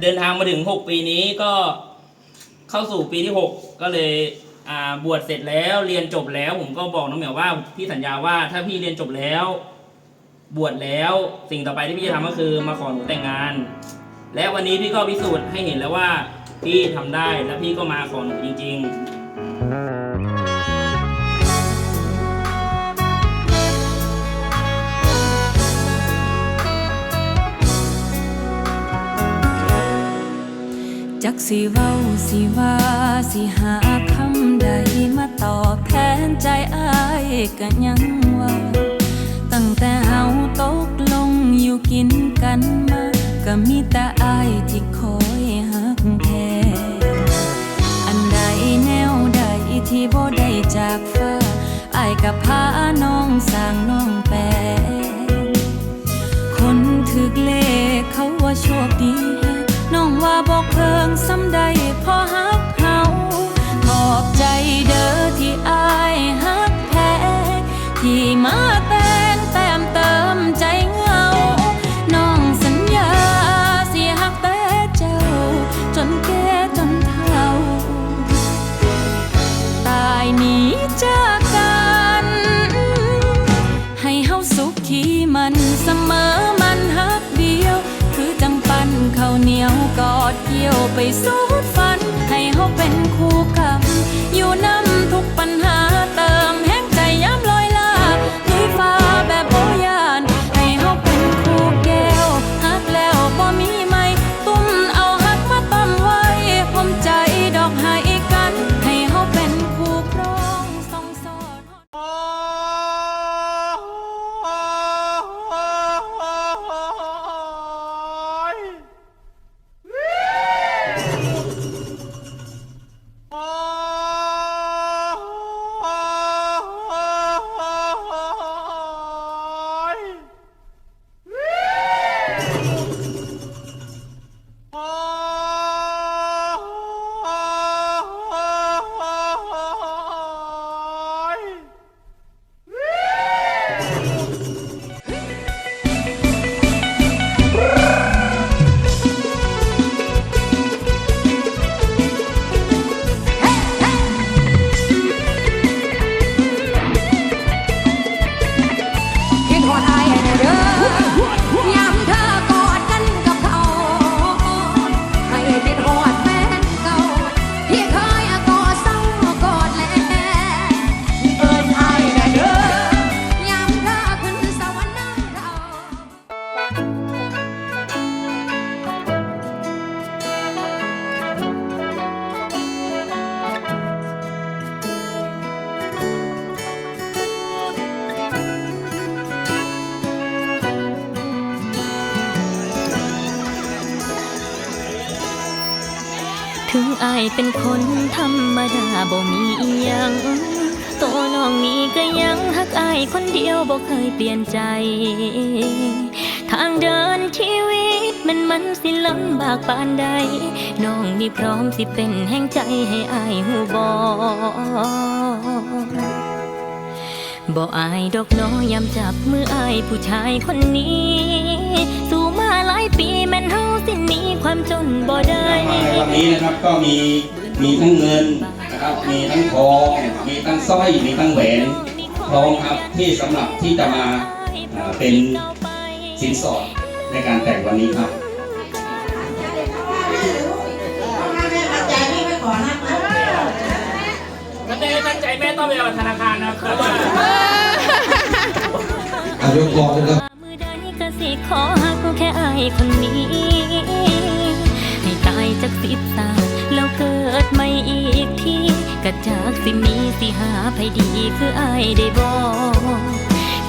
เดินทางมาถึงหกปีนี้ก็เข้าสู่ปีที่หกก็เลยบวชเสร็จแล้วเรียนจบแล้ว ผมก็บอกน้องเหมียวว่าพี่สัญญาว่าถ้าพี่เรียนจบแล้ว บวชแล้วสิ่งต่อไปที่พี่จะทำก็คือมาขอหนูแต่งงาน และวันนี้พี่ก็พิสูจน์ให้เห็นแล้วว่าพี่ทำได้และพี่ก็มาขอหนูจริง ๆ สิเว้าสิว่าสิหาคำใดมาตอบแทนใจอายก็ยังว่า ตั้งแต่เฮาตกลงอยู่กินกันมา ก็มีแต่อายที่คอยหักแทนอันใดแนวใดที่บ่ได้จากฟ้าอายกับพาน้องสร้างน้องแปลคนถึกเลขเขาว่าโชคดีแฮ น้องว่าบอกเพิงซ้ำใดพอฮักเฮาขอบใจเด้อที่อายฮักแท้ที่มา ที่ยวไปสูดฝัน ให้เขาเป็นคู่กรรมอยู่นำทุกปัญหาเติมายเป็นคนธรรมดาบ่มีอีหยังตัวน้องนี้ก็ยังฮักอายคนเดียวบ่เคยเปลี่ยนใจ ทางเดินชีวิตมันมันสิลำบากปานใด น้องนี่พร้อมสิเป็นแห่งใจให้อายหูบอบ่อายดอกน้อยามจับมืออายผู้ชายคนนี้ เฮาสิหนีความจนบ่ได้มาในวันนี้นะครับก็มีมีทั้งเงินนะครับมีทั้งทองมีทั้งสร้อยมีทั้งแหวนพร้อมครับที่สำหรับที่จะมาอ่าเป็นสินสอดในการแต่งวันนี้ครับมันได้ตั้งใจแม่ต้องไปเอาธนาคารนะครับว่าอายุกองนะครับมือใดก็ สิขอหักแค่อายคนนี้ ให้ตายจากสิบสาแล้วเกิดใหม่อีกทีกะจากสิมีสิหาภัยดีคืออายได้บอก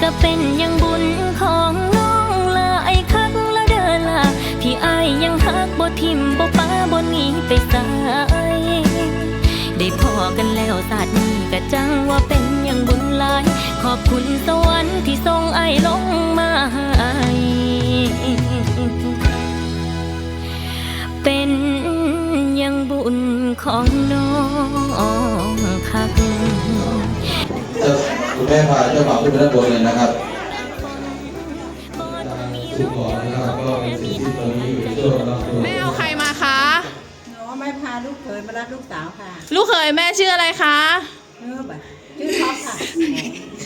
ก็เป็นอยังบุญของน้องละไอ้คักละเด้อละที่อายยังหักบ่ทิมบ่ป้าบ่หนีไปสายได้พอกันแล้วศาสตร์นี้ก็จังว่าเป็นอย่างบุญหลาย ขอบคุณสวรรค์ที่ส่งไอ้ลง อย่างบุญของน้องคักเจ้าคุณแม่พาเจ้าบ่าวขึ้นไปด้านบนเลยนะครับสุขก่อนนะครับก็เป็นสิ่งที่ตอนนี้อยู่ในช่วงรับตัวไม่เอาใครมาไม่พาลูกเขยมารับลูกสาวค่ะ ลูกเขยแม่ชื่ออะไรคะเออแบบชื่อท็อปค่ะ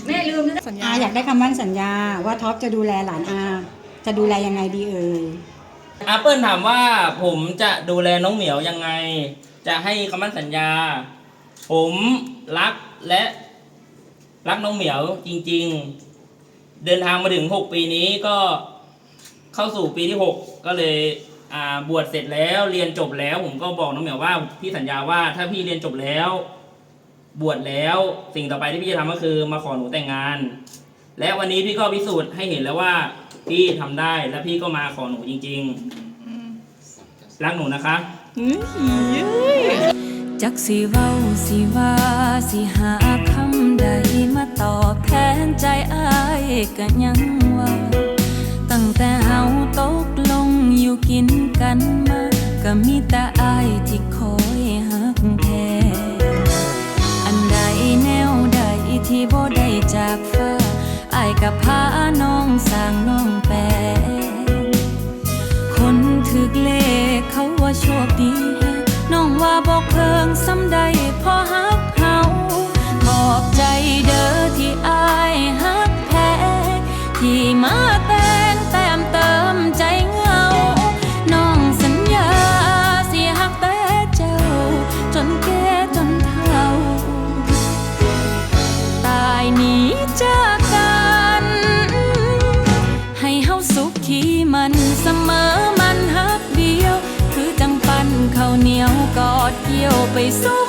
แม่ลืมนะสัญญาอาอยากได้คำมั่นสัญญาว่าท็อปจะดูแลหลานอา จะดูแลยังไงดีเอ่ย อาเปิลถามว่าผมจะดูแลน้องเหมียวยังไง จะให้คำมั่นสัญญา ผมรักและ รักน้องเหมียวจริง ๆ เดินทางมาถึงหกปีนี้ก็เข้าสู่ปีที่หกก็เลยอ่าบวชเสร็จแล้วเรียนจบแล้ว ผมก็บอกน้องเหมียวว่าพี่สัญญาว่าถ้าพี่เรียนจบแล้ว บวชแล้วสิ่งต่อไปที่พี่จะทำก็คือมาขอหนูแต่งงาน และวันนี้พี่ก็พิสูจน์ให้เห็นแล้วว่า พี่ทำได้และพี่ก็มาขอหนูจริง ๆ รักหนูนะคะ จักสิเว้าสิว่าสิหาคำใดมาตอบแทนใจอายก็ยังว่า ตั้งแต่เฮาตกลงอยู่กินกันมา ก็มีแต่อายที่คอย ว่าโชคดีแฮน้องว่าบอกเพิงซ้ำใด เ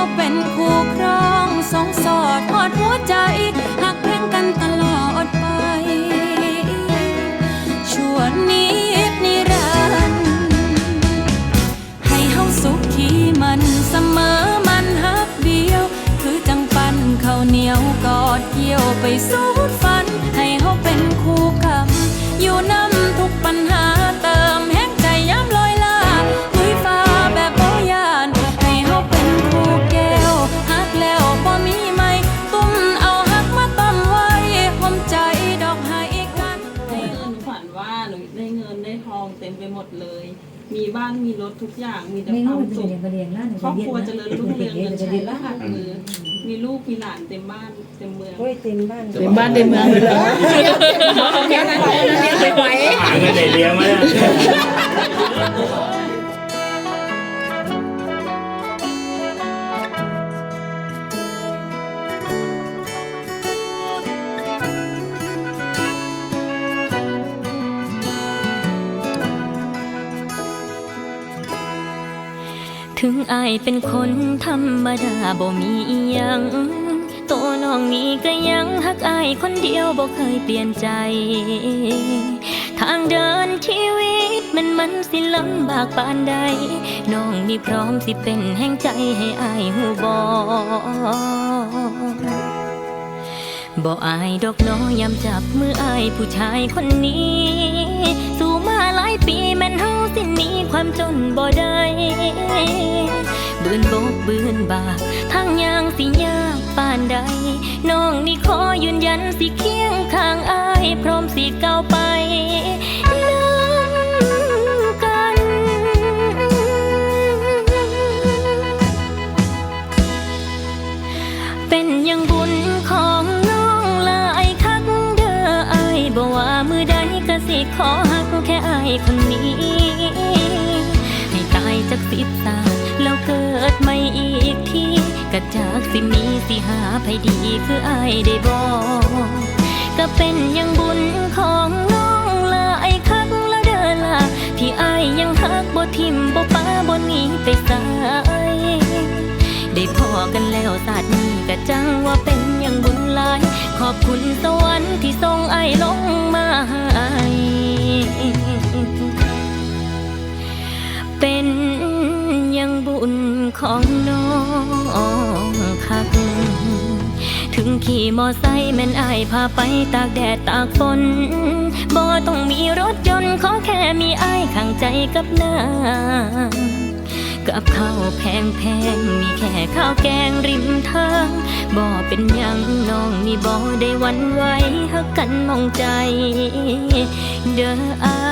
เขาเป็นคู่ครองสองสอดหอดหัวใจหักแพงกันตลอดไป ชวนิดนิรันดร์ให้เฮาสุขีมันเสมอมันฮักเดียว คือจังปันเขาเหนียวกอดเกี่ยวไปสู้านมีรถทุกอย่างมีแต่ความสุขครอบครัวเจริญรุ่งเรืองเงินใช้และหักมือมีลูกมีหลานเต็มบ้านเต็มเมืองเต็มบ้านเต็มบ้านเต็มเมืองเลยเหรอเลี้ยงอะไรเลี้ยงไม่ไหว หาเงินไหนเลี้ยงมาเถึงอายเป็นคนธรรมดาบ่มีอิหยังโตน้องนี้ก็ยังฮักอายคนเดียวบ่เคยเปลี่ยนใจ ทางเดินชีวิตมันมันสิลำบากปานใด น้องนี่พร้อมสิเป็นแห่งใจให้อายหูบอบ่อายดอกน้อยยำจับมืออายผู้ชายคนนี้สู ปีแม่นเฮาสิหนีความจนบ่ได้บืนบกบืนบาทางยางสิยากปานใด น้องนี่ขอยืนยันสิเคียงข้างอาย พร้อมสิก้าวไป สิตา แล้วเกิดไม่อีกทีกระจากสิมีสิหาไผดีคืออายได้บอกก็เป็นอยังบุญของน้องลายคักละเด้อล่ะที่อายยังหักบ่ทิมบ่ป้าบ่หนีไปสายได้พอกันแล้วศาสตร์นี้ก็จังว่าเป็นอย่างบุญหลาย ขอบคุณสวรรค์ที่ส่งไอ้ายลง ของน้องคัก ถึงขี่มอไซค์แม่นอายพาไปตากแดดตากฝนบ่ต้องมีรถยนต์ขอแค่มีอายข้างใจกับนางกับข้าวแพงแพงมีแค่ข้าวแกงริมทางบ่เป็นยังน้องนี่บ่ได้วันไหวหักกันมองใจ เด้ออา